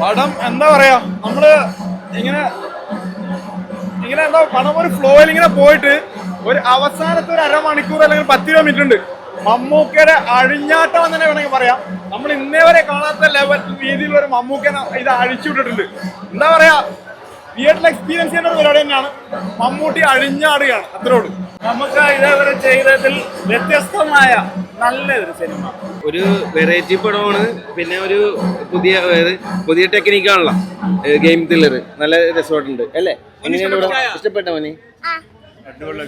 പടം എന്താ പറയാ? നമ്മൾ ഇങ്ങനെ ഇങ്ങനെ എന്താ പടം ഒരു ഫ്ലോയിൽ ഇങ്ങനെ പോയിട്ട് ഒരു അവസാനത്തെ ഒരു അരമണിക്കൂർ അല്ലെങ്കിൽ പത്ത് രൂപ മിനിറ്റ് ഉണ്ട്. മമ്മൂക്കയുടെ അഴിഞ്ഞാട്ടം എന്ന് തന്നെ വേണമെങ്കിൽ പറയാം. നമ്മൾ ഇന്നേ വരെ കാണാത്ത ലെവൽ രീതിയിൽ ഒരു മമ്മൂക്കനെ ഇത് അഴിച്ചു വിട്ടിട്ടുണ്ട്. എന്താ പറയാ? തിയേറ്ററിൽ എക്സ്പീരിയൻസ് ചെയ്യുന്ന ഒരു പരിപാടി തന്നെയാണ്. മമ്മൂട്ടി അഴിഞ്ഞാടുകയാണ്. അത്രയോട് നമുക്ക് ഇതേവരെ ചെയ്തതിൽ വ്യത്യസ്തമായ നല്ലൊരു സിനിമ ഒരു വെറൈറ്റി പടമാണ്. പിന്നെ ഒരു പുതിയ പുതിയ ടെക്നിക്കാണല്ലോ ഗെയിം തില്ലർ നല്ല രസമായിട്ടുണ്ട് അല്ലേ? ഇഷ്ടപ്പെട്ട മോനെ?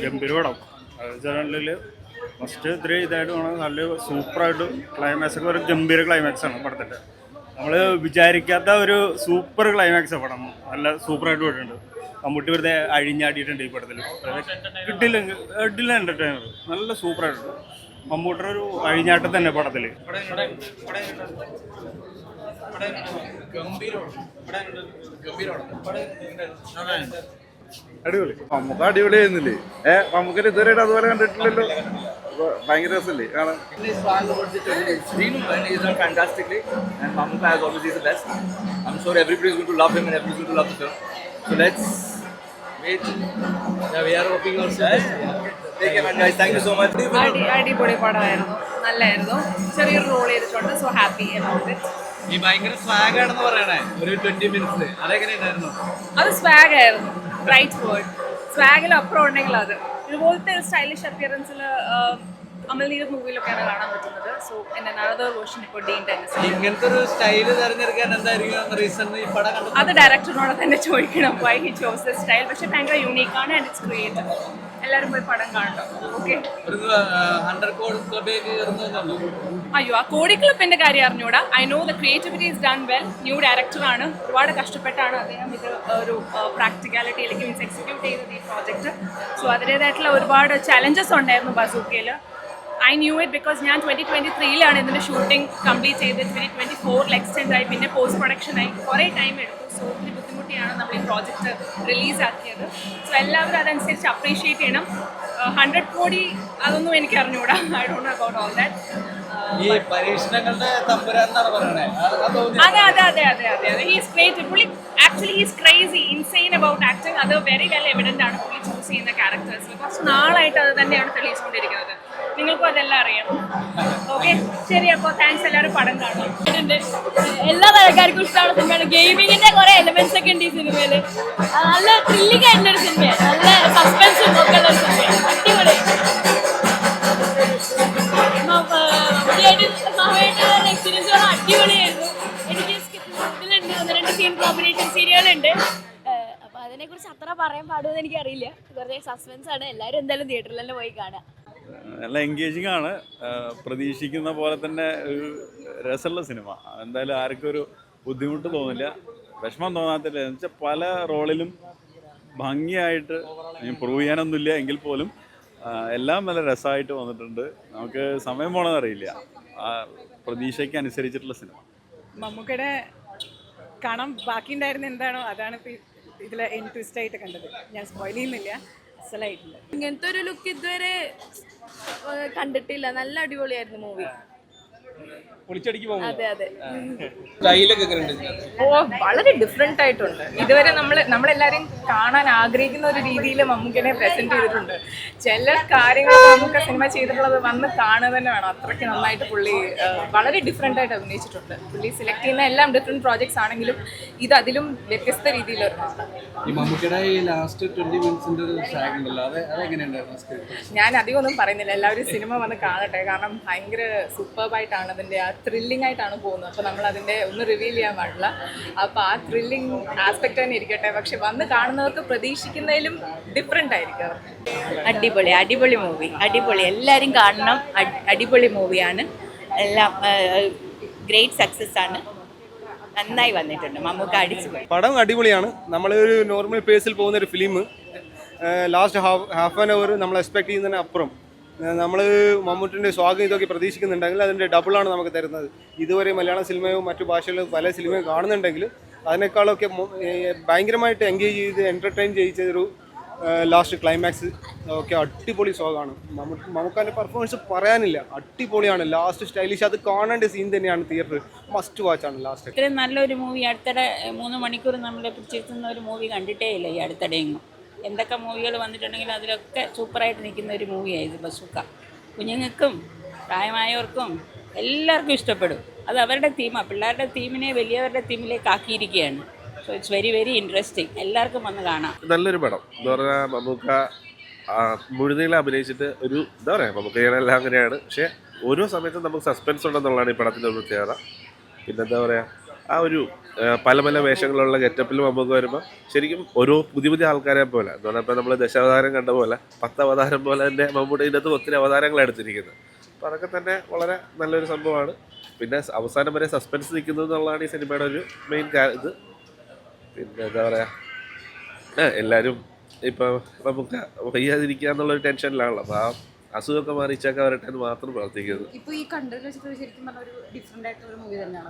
ഗംഭീര പടം. ഫസ്റ്റ് ഇത്രയും ഇതായിട്ട് വേണം നല്ല സൂപ്പറായിട്ട് ക്ലൈമാക്സ് ഒക്കെ ഒരു ഗംഭീര ക്ലൈമാക്സ് ആണ് പടത്തിന്റെ നമ്മൾ വിചാരിക്കാത്ത ഒരു സൂപ്പർ ക്ലൈമാക്സ് പടം. നല്ല സൂപ്പറായിട്ട് പോയിട്ടുണ്ട്. മമ്മൂട്ടി വെറുതെ അഴിഞ്ഞാടിയിട്ടുണ്ട് ഈ പടത്തിൽ കിട്ടില്ല കിട്ടില്ല എന്റർടൈനർ നല്ല സൂപ്പർ ആയിട്ടുണ്ട് മമ്മൂട്ടിയുടെ ഒരു അഴിഞ്ഞാട്ടം തന്നെ പടത്തിൽ അടിപൊളി. നമുക്ക് അടിപൊളിയായിരുന്നില്ലേ ഏഹ് നമുക്കൊരു ഇതുവരെ അതുപോലെ കണ്ടിട്ടില്ലല്ലോ. ഭയങ്കര രസമല്ലേ? കാരണം അത് സ്വാഗ് ആയിരുന്നു. അപ്പുറം ഉണ്ടെങ്കിലും അത്. ഇതുപോലത്തെ സ്റ്റൈലിഷ് അപ്പിയറൻസിൽ അമൽനീത് മൂവിയിലൊക്കെയാണ് കാണാൻ പറ്റുന്നത്. സോ അനദർ വേർഷൻ ഇപ്പോൾ ഡീൻ ടെൻസ് ഇങ്ങനത്തെ ഒരു സ്റ്റൈൽ തിരഞ്ഞെടുക്കാൻ എന്തായിരിക്കും റീസൺ ഈ പടം കണ്ടു അത് ഡയറക്ടറിനോട് തന്നെ ചോദിക്കണം why he chose the style പക്ഷേ ഭയങ്കര യൂണീക്കാണ് ആൻഡ് ഇറ്റ്സ് ക്രിയേറ്റീവ് എല്ലാവരും പോയി പടം കാണണം ഓക്കെ അയ്യോ ആ കോടി ക്ലബിന്റെ കാര്യം അറിഞ്ഞൂടാ. I know the creativity is done well new ഡയറക്ടറാണ് ഒരുപാട് കഷ്ടപ്പെട്ടാണ് അദ്ദേഹം ഇത് ഒരു പ്രാക്ടിക്കാലിറ്റിയിലേക്ക് മീൻസ് എക്സിക്യൂട്ട് ചെയ്തത് ഈ പ്രോജക്റ്റ് സോ അതിന്റേതായിട്ടുള്ള ഒരുപാട് ചലഞ്ചസ് ഉണ്ടായിരുന്നു ബസൂക്കയിൽ ഐ ന്യൂ ഇറ്റ് ബിക്കോസ് ഞാൻ ട്വന്റി ട്വന്റി ത്രീയിലാണ് ഇതിന്റെ ഷൂട്ടിംഗ് കംപ്ലീറ്റ് ചെയ്ത്. ട്വന്റി ട്വന്റി ഫോറിൽ എക്സ്റ്റെൻഡ് ആയി. പിന്നെ പോസ്റ്റ് പ്രൊഡക്ഷൻ ആയി. കുറേ ടൈം എടുത്തു. സോ ഒത്തിരി നമ്മൾ ഈ പ്രോജക്റ്റ് റിലീസാക്കിയത് സോ എല്ലാവരും അതനുസരിച്ച് അപ്രീഷിയേറ്റ് ചെയ്യണം. ഹൺഡ്രഡ് കോടി അതൊന്നും എനിക്ക് അറിഞ്ഞുകൂടാ I don't about all that ഈ പരീക്ഷണങ്ങളുടെ തമ്പുരാന്നാണ് പറയണേ അത് അതെ അതെ അതെ അതെ അതെ. ഹീസ് ക്രേറ്റ് പുള്ളി actually he's crazy insane about acting അത് വെരി വെൽ എവിഡന്റ് ആണ് പുള്ളി ചൂസ് ചെയ്യുന്ന ക്യാരക്ടേഴ്സിൽ കുറച്ച് നാളായിട്ട് അത് തന്നെയാണ് തെളിയിച്ചുകൊണ്ടിരിക്കുന്നത്. നിങ്ങൾക്കും അതെല്ലാം അറിയാം. ഓക്കെ ശരി അപ്പോൾ താങ്ക്സ് എല്ലാവരും പടം കാണാം എല്ലാ തരക്കാർക്കും ഇഷ്ടമാണ് സിനിമയാണ് ഗെയിമിങ്ങിന്റെ കുറെ എലിമെന്റ്സ് ഒക്കെ ഉണ്ട് ഈ സിനിമയിൽ നല്ല ത്രില്ലിംഗ് ആയിട്ടുള്ള ഒരു സിനിമയാണ്. നല്ല സസ്പെൻസും ഒക്കെ ഉള്ള ഒരു സിനിമയാണ്. കോമ്പിനേഷൻ സീരിയലുണ്ട് അപ്പൊ അതിനെ കുറിച്ച് അത്ര പറയാൻ പാടുമെന്ന് എനിക്ക് അറിയില്ല കുറേ സസ്പെൻസ് ആണ്. എല്ലാരും എന്തായാലും തിയേറ്ററിൽ തന്നെ പോയി കാണാം നല്ല എൻഗേജിങ് ആണ്. പ്രതീക്ഷിക്കുന്ന പോലെ തന്നെ ഒരു രസമുള്ള സിനിമ എന്തായാലും ആർക്കും ഒരു ബുദ്ധിമുട്ട് തോന്നില്ല. വിഷമം തോന്നാത്തില്ല? എന്ന് വെച്ചാൽ പല റോളിലും ഭംഗിയായിട്ട് പ്രൂവ് ചെയ്യാനൊന്നുമില്ല എങ്കിൽ പോലും എല്ലാം നല്ല രസമായിട്ട് വന്നിട്ടുണ്ട്. നമുക്ക് സമയം പോണതറിയില്ല. പ്രതീക്ഷയ്ക്ക് അനുസരിച്ചിട്ടുള്ള സിനിമ മമ്മൂക്കയുടെ കാണാൻ ബാക്കിയുണ്ടായിരുന്ന എന്താണോ അതാണ് ഇതിൽ ഇൻട്രസ്റ്റ് ആയിട്ട് കണ്ടത്. ഞാൻ സ്പോയിൽ ചെയ്യുന്നില്ല. അസലായിട്ടില്ല. ഇങ്ങനത്തെ ഒരു ലുക്ക് ഇതുവരെ കണ്ടിട്ടില്ല. നല്ല അടിപൊളിയായിരുന്നു മൂവി അതെ അതെ. ഓ വളരെ ഡിഫറെന്റ് ആയിട്ടുണ്ട്. ഇതുവരെ നമ്മൾ നമ്മളെല്ലാരും കാണാൻ ആഗ്രഹിക്കുന്ന ഒരു രീതിയിൽ മമ്മൂക്കിനെ പ്രസന്റ് ചെയ്തിട്ടുണ്ട്. ചില കാര്യങ്ങൾ മമ്മൂക്ക സിനിമ ചെയ്തിട്ടുള്ളത് വന്ന് കാണുക തന്നെ വേണം. അത്രയ്ക്ക് നന്നായിട്ട് പുള്ളി വളരെ ഡിഫറെന്റ് ആയിട്ട് അഭിനയിച്ചിട്ടുണ്ട്. പുള്ളി സെലക്ട് ചെയ്യുന്ന എല്ലാം ഡിഫറെന്റ് പ്രോജക്ട്സ് ആണെങ്കിലും ഇത് അതിലും വ്യത്യസ്ത രീതിയിൽ ഞാൻ അധികം ഒന്നും പറയുന്നില്ല. എല്ലാവരും സിനിമ വന്ന് കാണട്ടെ. കാരണം ഭയങ്കര സൂപ്പർബായിട്ടാണ് അതിന്റെ ആ ത്രില്ലിംഗ് ആയിട്ടാണ് പോകുന്നത്. അപ്പോൾ നമ്മൾ അതിന്റെ ഒന്ന് റിവീൽ ചെയ്യാൻ പാടില്ല. അപ്പോൾ ആ ത്രില്ലിംഗ് ആസ്പെക്റ്റ് തന്നെ ഇരിക്കട്ടെ. പക്ഷെ വന്ന് കാണുന്നവർക്ക് പ്രതീക്ഷിക്കുന്നതിലും ഡിഫറെന്റ് ആയിരിക്കും അടിപൊളി അടിപൊളി മൂവി അടിപൊളി. എല്ലാവരും കാണണം. അടിപൊളി മൂവിയാണ് എല്ലാം ഗ്രേറ്റ് സക്സസ് ആണ്. നന്നായി വന്നിട്ടുണ്ട്. മമ്മൂക്ക അടിച്ചു പടം അടിപൊളിയാണ്. നമ്മൾ ഒരു നോർമൽ പേസിൽ പോകുന്ന ഒരു film last half half an hour നമ്മൾ എക്സ്പെക്ട് ചെയ്യുന്നതിന് അപ്പുറം. നമ്മൾ മമ്മൂട്ടിന്റെ സ്വാഗതം ഇതൊക്കെ പ്രതീക്ഷിക്കുന്നുണ്ടെങ്കിൽ അതിന്റെ ഡബിളാണ് നമുക്ക് തരുന്നത്. ഇതുവരെ മലയാള സിനിമയും മറ്റു ഭാഷകളും പല സിനിമയും കാണുന്നുണ്ടെങ്കിലും അതിനേക്കാളൊക്കെ ഭയങ്കരമായിട്ട് എൻഗേജ് ചെയ്ത് എന്റർടൈൻ ചെയ്യിച്ചൊരു ലാസ്റ്റ് ക്ലൈമാക്സ് ഒക്കെ അടിപൊളി സോങ്ങാണ് നമുക്ക് നമുക്കതിന്റെ പെർഫോമൻസ് പറയാനില്ല. അടിപൊളിയാണ്. ലാസ്റ്റ് സ്റ്റൈലിഷ് അത് കാണേണ്ട സീൻ തന്നെയാണ് തിയേറ്റർ മസ്റ്റ് വാച്ച് ആണ് ലാസ്റ്റ് ഇത്രയും നല്ലൊരു മൂവി അടുത്തിടെ മൂന്ന് മണിക്കൂർ നമ്മളെ പിടിച്ചിരുത്തുന്ന ഒരു മൂവി കണ്ടിട്ടേ ഇല്ല ഈ അടുത്തിടെ എങ്ങും എന്തൊക്കെ മൂവികൾ വന്നിട്ടുണ്ടെങ്കിലും അതിലൊക്കെ സൂപ്പറായിട്ട് നിൽക്കുന്ന ഒരു മൂവിയാണ് ഇത് ബസുക്ക. കുഞ്ഞുങ്ങൾക്കും പ്രായമായവർക്കും എല്ലാവർക്കും ഇഷ്ടപ്പെടും. അത് അവരുടെ തീമാണ് പിള്ളേരുടെ തീമിനെ വലിയവരുടെ തീമിലേക്ക് ആക്കിയിരിക്കുകയാണ്. So it's very very interesting എല്ലാവർക്കും വന്ന് കാണാം. നല്ലൊരു പടം. എന്ന് പറഞ്ഞാൽ മമ്മൂക്ക മുഴുനീളം അഭിനയിച്ചിട്ട് ഒരു എന്താ പറയുക മമ്മൂക്കയെല്ലാം അങ്ങനെയാണ്. പക്ഷേ ഓരോ സമയത്തും നമുക്ക് സസ്പെൻസ് ഉണ്ടെന്നുള്ളതാണ് ഈ പടത്തിന്റെ ഒരു പ്രത്യേകത. പിന്നെന്താ പറയുക ആ ഒരു പല പല വേഷങ്ങളുള്ള ഗെറ്റപ്പിൽ നമുക്ക് വരുമ്പോൾ ശരിക്കും ഓരോ പുതിയ പുതിയ ആൾക്കാരെ പോലെ. എന്ന് പറഞ്ഞാൽ ഇപ്പോൾ നമ്മൾ ദശാവതാരം കണ്ട പോലെ പത്ത് അവതാരം പോലെ തന്നെ മമ്മൂട്ടി ഇതിനകത്ത് ഒത്തിരി അവതാരങ്ങൾ എടുത്തിരിക്കുന്നത്. അപ്പോൾ അതൊക്കെ തന്നെ വളരെ നല്ലൊരു സംഭവമാണ്. പിന്നെ അവസാനം വരെ സസ്പെൻസ് നിൽക്കുന്നു എന്നുള്ളതാണ് ഈ സിനിമയുടെ ഒരു മെയിൻ ഇത്. പിന്നെ എന്താ പറയുക എല്ലാവരും ഇപ്പം നമുക്ക് വയ്യാതിരിക്കുക എന്നുള്ളൊരു ടെൻഷനിലാണല്ലോ അപ്പോൾ ആ അസുഖമൊക്കെ മാറിച്ചൊക്കെ വരട്ടെ എന്ന് മാത്രം പ്രാർത്ഥിക്കുന്നത്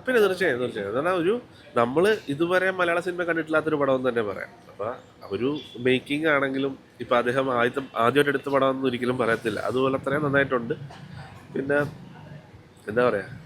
പിന്നെ തീർച്ചയായും തീർച്ചയായും. കാരണം ഒരു നമ്മൾ ഇതുവരെ മലയാള സിനിമ കണ്ടിട്ടില്ലാത്തൊരു പടം എന്ന് തന്നെ പറയാം. അപ്പോൾ ഒരു മേക്കിംഗ് ആണെങ്കിലും ഇപ്പം അദ്ദേഹം ആദ്യത്തെ ആദ്യമായിട്ട് എടുത്ത പടം ഒന്നും ഒരിക്കലും പറയത്തില്ല. അതുപോലെ അത്രയും നന്നായിട്ടുണ്ട്. പിന്നെ എന്താ പറയുക